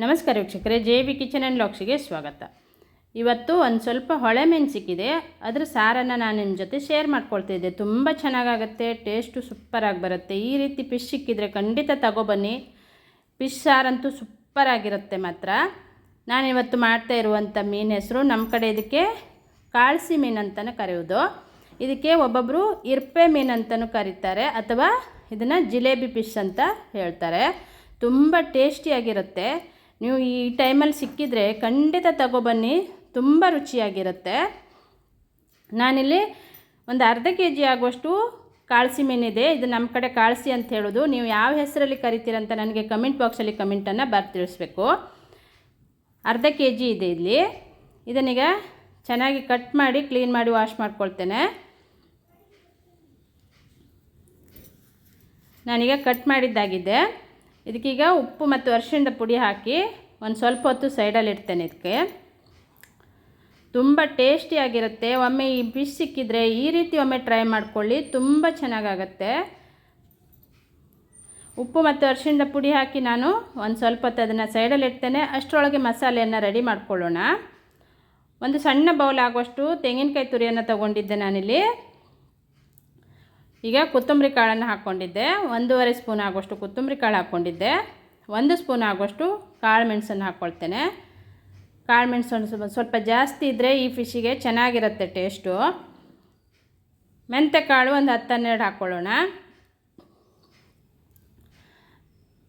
ನಮಸ್ಕಾರ ವೀಕ್ಷಕರೇ, J B kitchen and ಲಾಕ್ಸಿಗೆ ಸ್ವಾಗತ. ಇವತ್ತು ಒಂದು ಸ್ವಲ್ಪ ಹೊಳೆ ಮೀನು ಸಿಕ್ಕಿದೆ. ಅದರ ಸಾರನ್ನು ನಾನು ನಿಮ್ಮ ಜೊತೆ ಶೇರ್ ಮಾಡ್ಕೊಳ್ತಿದ್ದೆ ತುಂಬ ಚೆನ್ನಾಗಾಗತ್ತೆ, ಟೇಸ್ಟು ಸೂಪರಾಗಿ ಬರುತ್ತೆ. ಈ ರೀತಿ ಫಿಶ್ ಸಿಕ್ಕಿದರೆ ಖಂಡಿತ ತಗೊಬನ್ನಿ ಫಿಶ್ ಸಾರಂತೂ ಸೂಪರಾಗಿರುತ್ತೆ ಮಾತ್ರ. ನಾನಿವತ್ತು ಮಾಡ್ತಾ ಇರುವಂಥ ಮೀನು ಹೆಸರು ನಮ್ಮ ಕಡೆ ಇದಕ್ಕೆ ಕಾಳಸಿ ಮೀನು ಅಂತಲೇ ಕರೆಯೋದು ಇದಕ್ಕೆ ಒಬ್ಬೊಬ್ಬರು ಇರ್ಪೆ ಮೀನು ಅಂತಲೂ ಕರೀತಾರೆ, ಅಥವಾ ಇದನ್ನು ಜಿಲೇಬಿ ಫಿಶ್ ಅಂತ ಹೇಳ್ತಾರೆ. ತುಂಬ ಟೇಸ್ಟಿಯಾಗಿರುತ್ತೆ. ನೀವು ಈ ಟೈಮಲ್ಲಿ ಸಿಕ್ಕಿದರೆ ಖಂಡಿತ ತಗೊಬನ್ನಿ ತುಂಬ ರುಚಿಯಾಗಿರುತ್ತೆ. ನಾನಿಲ್ಲಿ ಒಂದು ಅರ್ಧ ಕೆ ಜಿ ಆಗುವಷ್ಟು ಕಾಳಸಿ ಮೀನಿದೆ, ಇದು ನಮ್ಮ ಕಡೆ ಕಾಳಸಿ ಅಂತ ಹೇಳೋದು. ನೀವು ಯಾವ ಹೆಸರಲ್ಲಿ ಕರಿತೀರಂತ ನನಗೆ ಕಮೆಂಟ್ ಬಾಕ್ಸಲ್ಲಿ ಕಮೆಂಟನ್ನು ಬರ್ ತಿಳಿಸ್ಬೇಕು. ಅರ್ಧ ಕೆ ಜಿ ಇದೆ ಇಲ್ಲಿ. ಇದನ್ನೀಗ ಚೆನ್ನಾಗಿ ಕಟ್ ಮಾಡಿ, ಕ್ಲೀನ್ ಮಾಡಿ ವಾಶ್ ಮಾಡ್ಕೊಳ್ತೇನೆ. ನಾನೀಗ ಕಟ್ ಮಾಡಿದ್ದಾಗಿದೆ. ಇದಕ್ಕೀಗ ಉಪ್ಪು ಮತ್ತು ಅರಿಶಿಣದ ಪುಡಿ ಹಾಕಿ ಒಂದು ಸ್ವಲ್ಪ ಹೊತ್ತು ಸೈಡಲ್ಲಿ ಇಡ್ತೇನೆ ಇದಕ್ಕೆ. ತುಂಬ ಟೇಸ್ಟಿಯಾಗಿರುತ್ತೆ ಒಮ್ಮೆ ಈ ಫಿಶ್ ಸಿಕ್ಕಿದರೆ ಈ ರೀತಿ ಒಮ್ಮೆ ಟ್ರೈ ಮಾಡ್ಕೊಳ್ಳಿ, ತುಂಬ ಚೆನ್ನಾಗಾಗತ್ತೆ. ಉಪ್ಪು ಮತ್ತು ಅರಿಶಿಣದ ಪುಡಿ ಹಾಕಿ ನಾನು ಒಂದು ಸ್ವಲ್ಪ ಹೊತ್ತು ಅದನ್ನು ಸೈಡಲ್ಲಿ ಇಡ್ತೇನೆ. ಅಷ್ಟರೊಳಗೆ ಮಸಾಲೆಯನ್ನು ರೆಡಿ ಮಾಡ್ಕೊಳ್ಳೋಣ. ಒಂದು ಸಣ್ಣ ಬೌಲ್ ಆಗುವಷ್ಟು ತೆಂಗಿನಕಾಯಿ ತುರಿಯನ್ನು ತೊಗೊಂಡಿದ್ದೆ ನಾನಿಲ್ಲಿ. ಈಗ ಕೊತ್ತಂಬರಿ ಕಾಳನ್ನು ಹಾಕ್ಕೊಂಡಿದ್ದೆ. ಒಂದೂವರೆ ಸ್ಪೂನ್ ಆಗುವಷ್ಟು ಕೊತ್ತಂಬರಿ ಕಾಳು ಹಾಕ್ಕೊಂಡಿದ್ದೆ. ಒಂದು ಸ್ಪೂನ್ ಆಗುವಷ್ಟು ಕಾಳು ಮೆಣಸನ್ನು ಹಾಕ್ಕೊಳ್ತೇನೆ. ಕಾಳು ಮೆಣಸನ್ನು ಸ್ವಲ್ಪ ಜಾಸ್ತಿ ಇದ್ದರೆ ಈ ಫಿಶಿಗೆ ಚೆನ್ನಾಗಿರುತ್ತೆ ಟೇಸ್ಟು. ಮೆಂತ್ಯ ಕಾಳು ಒಂದು ಹತ್ತು ಹನ್ನೆರಡು ಹಾಕ್ಕೊಳ್ಳೋಣ.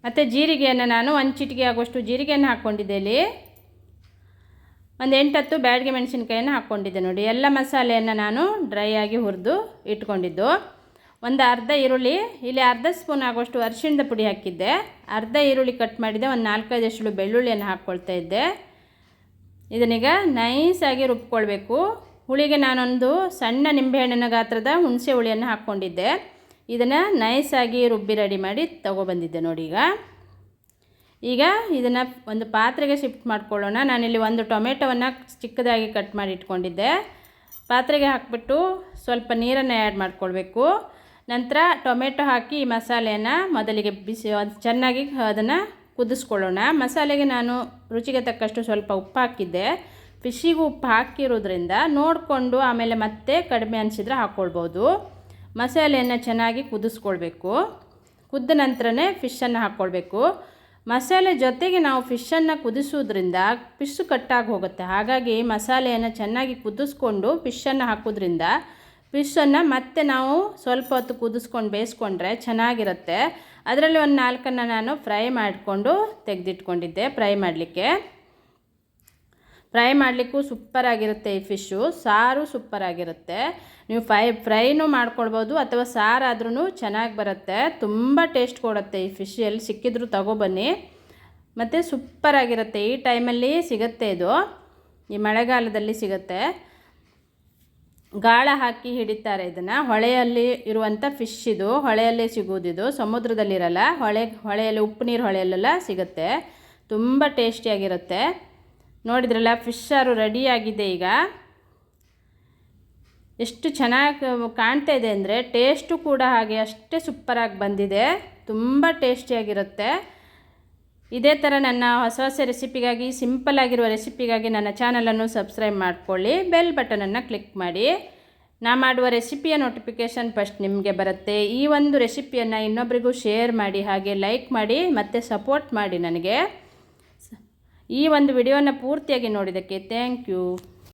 ಮತ್ತು ಜೀರಿಗೆಯನ್ನು ನಾನು ಒಂದು ಚಿಟಿಕೆ ಆಗುವಷ್ಟು ಜೀರಿಗೆಯನ್ನು ಹಾಕ್ಕೊಂಡಿದ್ದೆ ಇಲ್ಲಿ. ಒಂದು ಎಂಟತ್ತು ಬ್ಯಾಡಿಗೆ ಮೆಣಸಿನ್ಕಾಯನ್ನು ಹಾಕ್ಕೊಂಡಿದ್ದೆ ನೋಡಿ. ಎಲ್ಲ ಮಸಾಲೆಯನ್ನು ನಾನು ಡ್ರೈ ಆಗಿ ಹುರಿದು ಇಟ್ಕೊಂಡಿದ್ದು. ಒಂದು ಅರ್ಧ ಈರುಳ್ಳಿ, ಇಲ್ಲಿ ಅರ್ಧ ಸ್ಪೂನ್ ಆಗೋಷ್ಟು ಅರಿಶಿಣದ ಪುಡಿ ಹಾಕಿದ್ದೆ. ಅರ್ಧ ಈರುಳ್ಳಿ ಕಟ್ ಮಾಡಿದ್ದೆ ಒಂದು ನಾಲ್ಕೈದು ಎಷ್ಟಳು ಬೆಳ್ಳುಳ್ಳಿಯನ್ನು ಹಾಕ್ಕೊಳ್ತಾ ಇದ್ದೆ. ಇದನ್ನೀಗ ನೈಸಾಗಿ ರುಬ್ಕೊಳ್ಬೇಕು. ಹುಳಿಗೆ ನಾನೊಂದು ಸಣ್ಣ ನಿಂಬೆಹಣ್ಣಿನ ಗಾತ್ರದ ಹುಣಸೆ ಹುಳಿಯನ್ನು ಹಾಕ್ಕೊಂಡಿದ್ದೆ. ಇದನ್ನು ನೈಸಾಗಿ ರುಬ್ಬಿ ರೆಡಿ ಮಾಡಿ ತೊಗೊಬಂದಿದ್ದೆ ನೋಡಿ ಈಗ ಈಗ ಇದನ್ನು ಒಂದು ಪಾತ್ರೆಗೆ ಶಿಫ್ಟ್ ಮಾಡ್ಕೊಳ್ಳೋಣ. ನಾನಿಲ್ಲಿ ಒಂದು ಟೊಮೆಟೊವನ್ನು ಚಿಕ್ಕದಾಗಿ ಕಟ್ ಮಾಡಿ ಇಟ್ಕೊಂಡಿದ್ದೆ. ಪಾತ್ರೆಗೆ ಹಾಕಿಬಿಟ್ಟು ಸ್ವಲ್ಪ ನೀರನ್ನು ಆ್ಯಡ್ ಮಾಡ್ಕೊಳ್ಬೇಕು. ನಂತರ ಟೊಮೆಟೊ ಹಾಕಿ ಈ ಮಸಾಲೆಯನ್ನು ಮೊದಲಿಗೆ ಬಿಸಿ ಅದು ಚೆನ್ನಾಗಿ ಅದನ್ನು ಕುದಿಸ್ಕೊಳ್ಳೋಣ. ಮಸಾಲೆಗೆ ನಾನು ರುಚಿಗೆ ತಕ್ಕಷ್ಟು ಸ್ವಲ್ಪ ಉಪ್ಪು ಹಾಕಿದ್ದೆ. ಫಿಶಿಗೂ ಉಪ್ಪು ಹಾಕಿರೋದ್ರಿಂದ ನೋಡಿಕೊಂಡು ಆಮೇಲೆ ಮತ್ತೆ ಕಡಿಮೆ ಅನಿಸಿದ್ರೆ ಹಾಕ್ಕೊಳ್ಬೋದು ಮಸಾಲೆಯನ್ನು ಚೆನ್ನಾಗಿ ಕುದಿಸ್ಕೊಳ್ಬೇಕು. ಕುದ್ದ ನಂತರನೇ ಫಿಶನ್ನು ಹಾಕ್ಕೊಳ್ಬೇಕು ಮಸಾಲೆ ಜೊತೆಗೆ ನಾವು ಫಿಶನ್ನು ಕುದಿಸೋದ್ರಿಂದ ಫಿಶ್ ಕಟ್ಟಾಗಿ ಹೋಗುತ್ತೆ. ಹಾಗಾಗಿ ಮಸಾಲೆಯನ್ನು ಚೆನ್ನಾಗಿ ಕುದಿಸ್ಕೊಂಡು ಫಿಶನ್ನು ಹಾಕೋದ್ರಿಂದ ಫಿಶನ್ನು ಮತ್ತೆ ನಾವು ಸ್ವಲ್ಪ ಹೊತ್ತು ಕುದಿಸ್ಕೊಂಡು ಬೇಯಿಸ್ಕೊಂಡ್ರೆ ಚೆನ್ನಾಗಿರುತ್ತೆ. ಅದರಲ್ಲಿ ಒಂದು ನಾಲ್ಕನ್ನು ನಾನು ಫ್ರೈ ಮಾಡಿಕೊಂಡು ತೆಗೆದಿಟ್ಕೊಂಡಿದ್ದೆ, ಫ್ರೈ ಮಾಡಲಿಕ್ಕೆ. ಫ್ರೈ ಮಾಡಲಿಕ್ಕೂ ಸೂಪ್ಪರಾಗಿರುತ್ತೆ ಈ ಫಿಶ್ಶು, ಸಾರು ಸೂಪರಾಗಿರುತ್ತೆ. ನೀವು ಫ್ರೈ, ಫ್ರೈನೂ ಮಾಡ್ಕೊಳ್ಬೋದು ಅಥವಾ ಸಾರಾದ್ರೂ ಚೆನ್ನಾಗಿ ಬರುತ್ತೆ. ತುಂಬ ಟೇಸ್ಟ್ ಕೊಡುತ್ತೆ ಈ ಫಿಶ್, ಎಲ್ಲಿ ಸಿಕ್ಕಿದ್ರೂ ತಗೊಬನ್ನಿ. ಮತ್ತು ಸೂಪ್ಪರಾಗಿರುತ್ತೆ ಈ ಟೈಮಲ್ಲಿ ಸಿಗುತ್ತೆ ಇದು. ಈ ಮಳೆಗಾಲದಲ್ಲಿ ಸಿಗುತ್ತೆ. ಗಾಳ ಹಾಕಿ ಹಿಡಿತಾರೆ ಇದನ್ನು. ಹೊಳೆಯಲ್ಲಿ ಇರುವಂಥ ಫಿಶ್ ಇದು. ಹೊಳೆಯಲ್ಲೇ ಸಿಗೋದಿದು ಸಮುದ್ರದಲ್ಲಿರಲ್ಲ. ಹೊಳೆ, ಹೊಳೆಯಲ್ಲಿ ಉಪ್ಪು ನೀರು ಹೊಳೆಯಲ್ಲೆಲ್ಲ ಸಿಗುತ್ತೆ. ತುಂಬ ಟೇಸ್ಟಿಯಾಗಿರುತ್ತೆ ನೋಡಿದ್ರಲ್ಲ ಫಿಶ್ ಸಾರು ರೆಡಿಯಾಗಿದೆ ಈಗ. ಎಷ್ಟು ಚೆನ್ನಾಗಿ ಕಾಣ್ತಾ ಇದೆ ಅಂದರೆ ಟೇಸ್ಟು ಕೂಡ ಹಾಗೆ ಅಷ್ಟೇ ಸೂಪರಾಗಿ ಬಂದಿದೆ. ತುಂಬ ಟೇಸ್ಟಿಯಾಗಿರುತ್ತೆ ಇದೇ ಥರ ನನ್ನ ಹೊಸ ಹೊಸ ರೆಸಿಪಿಗಾಗಿ ಸಿಂಪಲ್ ಆಗಿರುವ ರೆಸಿಪಿಗಾಗಿ ನನ್ನ ಚಾನಲನ್ನು ಸಬ್ಸ್ಕ್ರೈಬ್ ಮಾಡ್ಕೊಳ್ಳಿ, ಬೆಲ್ ಬಟನನ್ನು ಕ್ಲಿಕ್ ಮಾಡಿ. ನಾ ಮಾಡುವ ರೆಸಿಪಿಯ ನೋಟಿಫಿಕೇಷನ್ ಫಸ್ಟ್ ನಿಮಗೆ ಬರುತ್ತೆ. ಈ ಒಂದು ರೆಸಿಪಿಯನ್ನು ಇನ್ನೊಬ್ಬರಿಗೂ ಶೇರ್ ಮಾಡಿ, ಹಾಗೆ ಲೈಕ್ ಮಾಡಿ, ಮತ್ತು ಸಪೋರ್ಟ್ ಮಾಡಿ ನನಗೆ. ಈ ಒಂದು ವಿಡಿಯೋನ ಪೂರ್ತಿಯಾಗಿ ನೋಡಿದ್ದಕ್ಕೆ ಥ್ಯಾಂಕ್ ಯು.